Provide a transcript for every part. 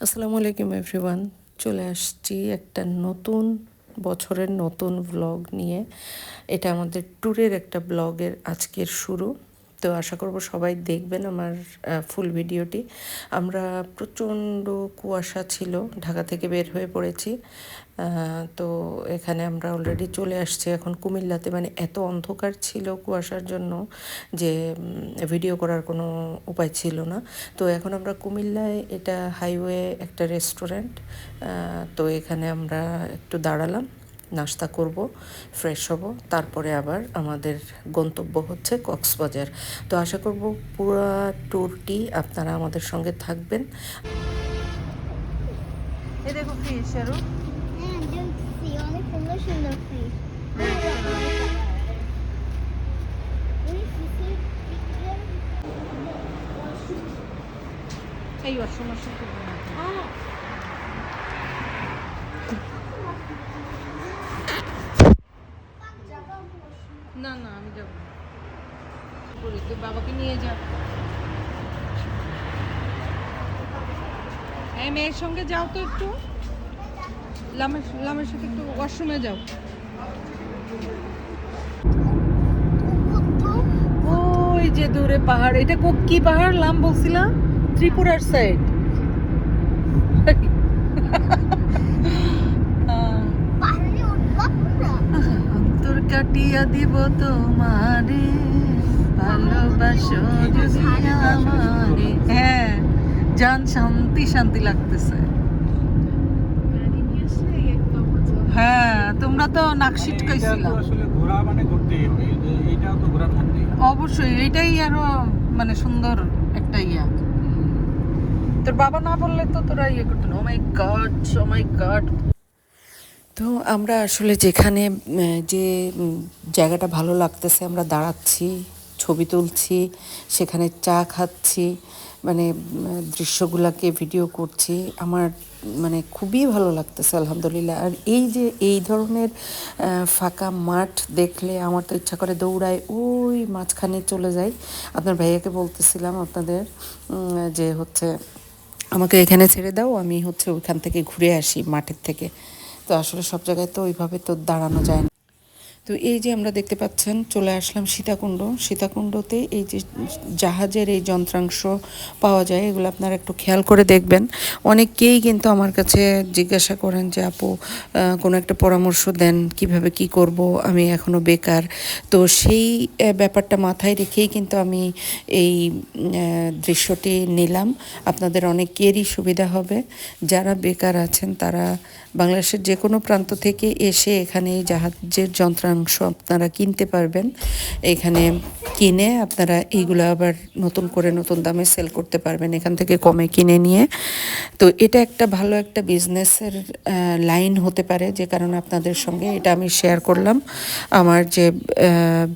আসসালামু আলাইকুম এভরিওয়ান চলে আসছি একটা নতুন বছরের নতুন ব্লগ নিয়ে। এটা আমাদের ট্যুরের একটা ব্লগের আজকের শুরু। তো আশা করব সবাই দেখবেন আমার ফুল ভিডিওটি আমরা প্রচণ্ড কুয়াশা ছিল, ঢাকা থেকে বের হয়ে পড়েছি। তো এখানে আমরা অলরেডি চলে আসছি। এখন কুমিল্লাতে মানে এত অন্ধকার ছিল কুয়াশার জন্য যে ভিডিও করার কোনো উপায় ছিল না। তো এখন আমরা কুমিল্লায়, এটা হাইওয়ে একটা রেস্টুরেন্ট তো এখানে আমরা একটু দাঁড়ালাম। নাস্তা করব ফ্রেশ হব। তারপরে আবার আমাদের গন্তব্য হচ্ছে কক্সবাজার। তো আশা করব পুরো ট্যুরটি আপনারা আমাদের সঙ্গে থাকবেন। এ দেখো ফিশ আরও। হ্যাঁ দেখছি অনেক সুন্দর সুন্দর ফিশ ওই ফিশের পিকচার এই ওয়াশরুম ওয়াশরুম করব না না, আমি যাব। করি তুই বাবাকে নিয়ে যা। হ্যাঁ মেয়ের সঙ্গে যাও তো একটু। লামের লামের সাথে একটু ওয়াশরুমে যাও। ওই যে দূরে পাহাড়, এটা কি পাহাড়? লাম বলছিলাম ত্রিপুরার সাইড পাহাড়ে উঠবো আমরা অন্তর কাটিয়া দিব তোমারে। ভালোবাসো যদি আমারে। হ্যাঁ জান শান্তি শান্তি লাগতেছে। হ্যাঁ তোমরা তো নাকশিট এটা কইছিলা মানে অবশ্যই এটাই আরও মানে সুন্দর একটা ইয়া। তোর বাবা না বললে তো তোরা ইয়ে করতো না। ও মাই গড ও মাই গড তো আমরা আসলে যেখানে যে জায়গাটা ভালো লাগতেছে, আমরা দাঁড়াচ্ছি, ছবি তুলছি, সেখানে চা খাচ্ছি মানে দৃশ্যগুলাকে ভিডিও করছি, আমার মানে খুবই ভালো লাগতেছে, আলহামদুলিল্লাহ। আর এই যে, এই ধরনের ফাঁকা মাঠ দেখলে আমার তো ইচ্ছা করে দৌড়ায়, ওই মাঝখানে চলে যাই। আপনার ভাইয়াকে বলতেছিলাম আপনাদের যে হচ্ছে, আমাকে এখানে ছেড়ে দাও, আমি হচ্ছে ওইখান থেকে ঘুরে আসি মাঠের থেকে। তো আসলে সব জায়গায় তো ওইভাবে তো দাঁড়ানো যায় না। তো এই যে আমরা দেখতে পাচ্ছেন, চলে আসলাম সীতাকুণ্ড। সীতাকুণ্ডতে এই যে জাহাজের এই যন্ত্রাংশ পাওয়া যায়, এগুলো আপনারা একটু খেয়াল করে দেখবেন। অনেকেই কিন্তু আমার কাছে জিজ্ঞাসা করেন যে, আপু কোনো একটা পরামর্শ দেন, কীভাবে কি করব? আমি এখনও বেকার। তো সেই ব্যাপারটা মাথায় রেখেই কিন্তু আমি এই দৃশ্যটি নিলাম। আপনাদের অনেকেরই সুবিধা হবে। যারা বেকার আছেন, তারা বাংলাদেশের যে কোনো প্রান্ত থেকে এসে এখানে এই জাহাজের যন্ত্রাংশ আপনারা কিনতে পারবেন। এখানে কিনে আপনারা এইগুলো আবার নতুন করে নতুন দামে সেল করতে পারবেন, এখান থেকে কমে কিনে নিয়ে। তো এটা একটা ভালো একটা বিজনেসের লাইন হতে পারে, যে কারণে আপনাদের সঙ্গে এটা আমি শেয়ার করলাম। আমার যে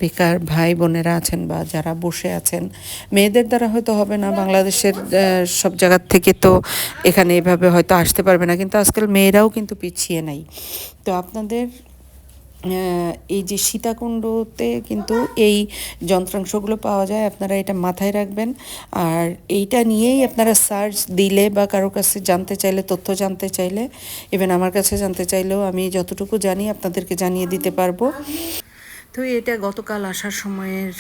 বেকার ভাই বোনেরা আছেন বা যারা বসে আছেন, মেয়েদের দ্বারা হয়তো হবে না, বাংলাদেশের সব জায়গার থেকে তো এখানে এভাবে হয়তো আসতে পারবে না। কিন্তু আজকাল মেয়েরাও কিন্তু পিছিয়ে নাই। তো আপনাদের এই যে সীতাকুণ্ডতে কিন্তু এই যন্ত্রাংশগুলো পাওয়া যায়, আপনারা এটা মাথায় রাখবেন। আর এইটা নিয়েই আপনারা সার্চ দিলে বা কারোর কাছে জানতে চাইলে, তথ্য জানতে চাইলে, ইভেন আমার কাছে জানতে চাইলেও আমি যতটুকু জানি আপনাদেরকে জানিয়ে দিতে পারব। তো এটা গতকাল আসার সময়ের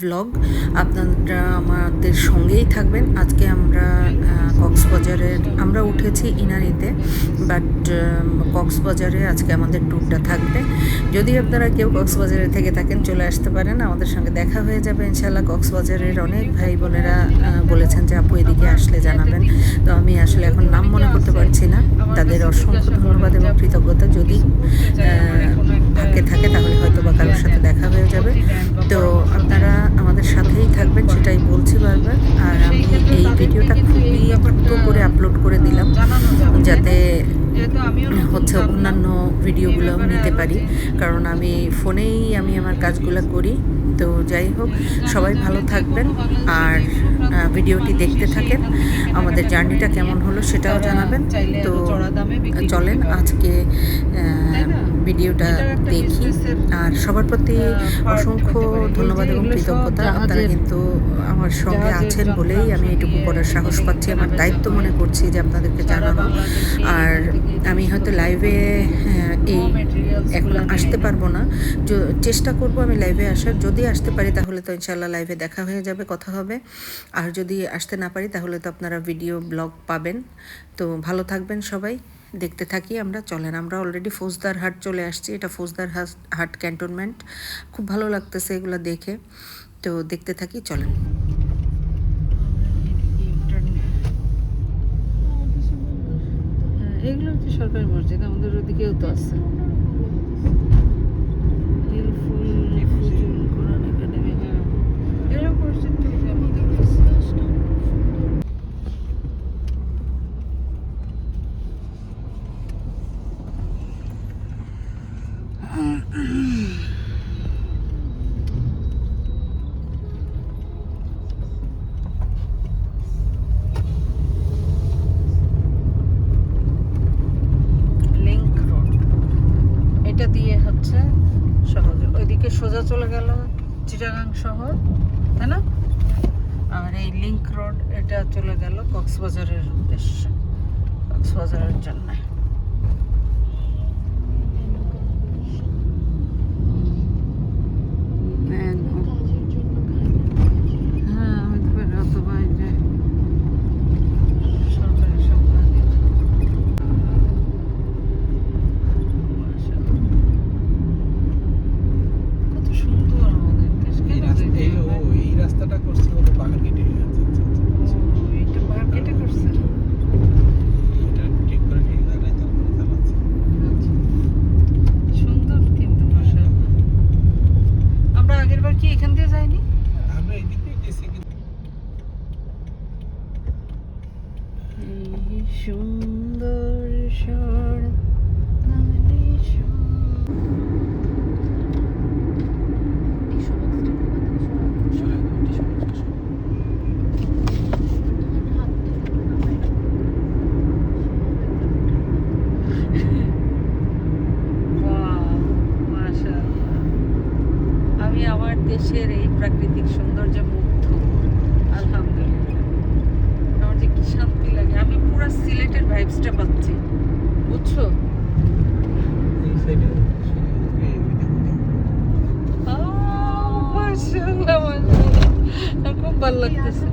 ভ্লগ আপনারা আমাদের সঙ্গেই থাকবেন। আজকে আমরা কক্সবাজারের, আমরা উঠেছি ইনারিতে বাট কক্সবাজারে আজকে আমাদের ট্যুরটা থাকবে। যদি আপনারা কেউ কক্সবাজারে থেকে থাকেন, চলে আসতে পারেন, আমাদের সঙ্গে দেখা হয়ে যাবে ইনশাল্লাহ কক্সবাজারের অনেক ভাই বোনেরা বলেছেন যে আপু এদিকে আসলে জানাবেন। তো আমি আসলে এখন নাম মনে করতে পারছি না। তাদের অসংখ্য ধন্যবাদ এবং কৃতজ্ঞতা। যদি থাকে থাকে, তাহলে হয়তো বা কারোর সাথে দেখা হয়ে যাবে। তো আপনারা আমাদের সাথেই থাকবেন, সেটাই বলছি বারবার। আর আমি এই ভিডিওটা খুবই দ্রুত করে আপলোড করে দিলাম যাতে হচ্ছে অন্যান্য ভিডিওগুলো আমি নিতে পারি কারণ আমি ফোনেই আমি আমার কাজগুলো করি। তো যাই হোক সবাই ভালো থাকবেন আর ভিডিওটি দেখতে থাকেন। আমাদের জার্নিটা কেমন হলো সেটাও জানাবেন। তো চলেন আজকে ভিডিওটা দেখি। আর সবার প্রতি অসংখ্য ধন্যবাদ এবং কৃতজ্ঞতা। আপনারা কিন্তু আমার সঙ্গে আছেন বলেই আমি এটুকু করার সাহস পাচ্ছি আমার দায়িত্ব মনে করছি যে আপনাদেরকে জানানো। আর আমি হয়তো লাইভে এই এখন আসতে পারব না। চেষ্টা করব আমি লাইভে আসার। যদি আসতে পারি তাহলে তো ইনশাল্লাহ লাইভে দেখা হয়ে যাবে কথা হবে। আর যদি আসতে না পারি তাহলে তো আপনারা ভিডিও ব্লগ পাবেন। তো ভালো থাকবেন সবাই। দেখতে থাকি আমরা, চলেন। আমরা অলরেডি ফৌজদার হাট চলে আসছি। এটা ফৌজদার হাট ক্যান্টনমেন্ট খুব ভালো লাগতেছে এগুলো দেখে। তো দেখতে থাকি, চলেন। এগুলো হচ্ছে সরকারি মসজিদ। আমাদের ওদিকেও তো আছে হিলফুল ফুজুল কোরআন একাডেমি হ্যাঁ এরকম মসজিদ তো এই যে আমাদের আছে। লিংক রোড এটা দিয়ে হচ্ছে সহজে ওইদিকে সোজা চলে গেল চিটাগাং শহর, তাই না? আর এই লিঙ্ক রোড এটা চলে গেল কক্সবাজারের উদ্দেশ্যে, কক্সবাজারের জন্য হ্যাঁ হতে পারে অথবা এই যে সরকারি সব কাজে কত সুন্দর আমাদের দেশ এই রাস্তা এই ও এই রাস্তাটা করছে হলো বাগান কেটে আচ্ছা আচ্ছা আচ্ছা ও, এটা পার্ক কেটে করছে এটা ঠিক করে ঠিক জায়গায় তারপরে চালাচ্ছে আচ্ছা। সুন্দর কিন্তু মাশাআল্লাহ আমরা আগের বার কি এখান দিয়ে যাইনি আমরা এদিক গেছি সুন্দর স্বর নামে আমি আমার দেশের এই প্রাকৃতিক সৌন্দর্যে মুগ্ধ আলহামদুলিল্লাহ আমার যে কি শান্তি লাগে আমি পুরো সিলেটের ভাইবসটা পাচ্ছি বুঝছ এই সাইডে এই ওই দেখো দেখো আহ, মাশাআল্লাহ, মাশাআল্লাহ। আমার খুব ভালো লাগতেছে।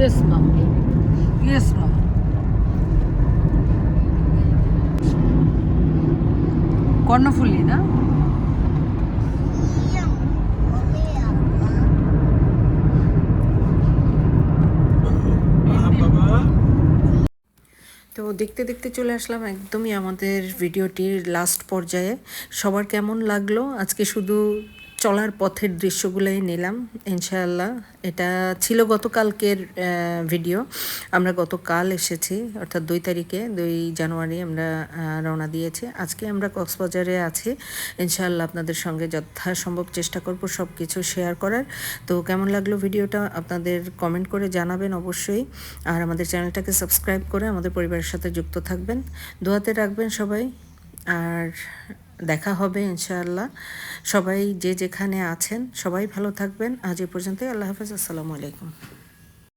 Yes ma'am yes ma'am Karnaphuli, না. তো দেখতে দেখতে চলে আসলাম একদমই আমাদের ভিডিওটির লাস্ট পর্যায়ে। সবার কেমন লাগল? আজকে শুধু চলার পথের দৃশ্যগুলোই নিলাম, ইনশাআল্লাহ। এটা ছিল গতকালকের ভিডিও আমরা গতকাল এসেছি, অর্থাৎ দুই তারিখে, দুই জানুয়ারি আমরা রওনা দিয়েছি। আজকে আমরা কক্সবাজারে আছি। ইনশাআল্লাহ আপনাদের সঙ্গে যথাসম্ভব চেষ্টা করব সব কিছু শেয়ার করার। তো কেমন লাগল ভিডিওটা আপনাদের কমেন্ট করে জানাবেন অবশ্যই। আর আমাদের চ্যানেলটাকে সাবস্ক্রাইব করে আমাদের পরিবারের সাথে যুক্ত থাকবেন। দোয়াতে রাখবেন সবাই। আর দেখা হবে, ইনশাআল্লাহ। সবাই যে যেখানে আছেন, সবাই ভালো থাকবেন। আজ এ পর্যন্তই। আল্লাহ হাফেজ। আসসালামু আলাইকুম।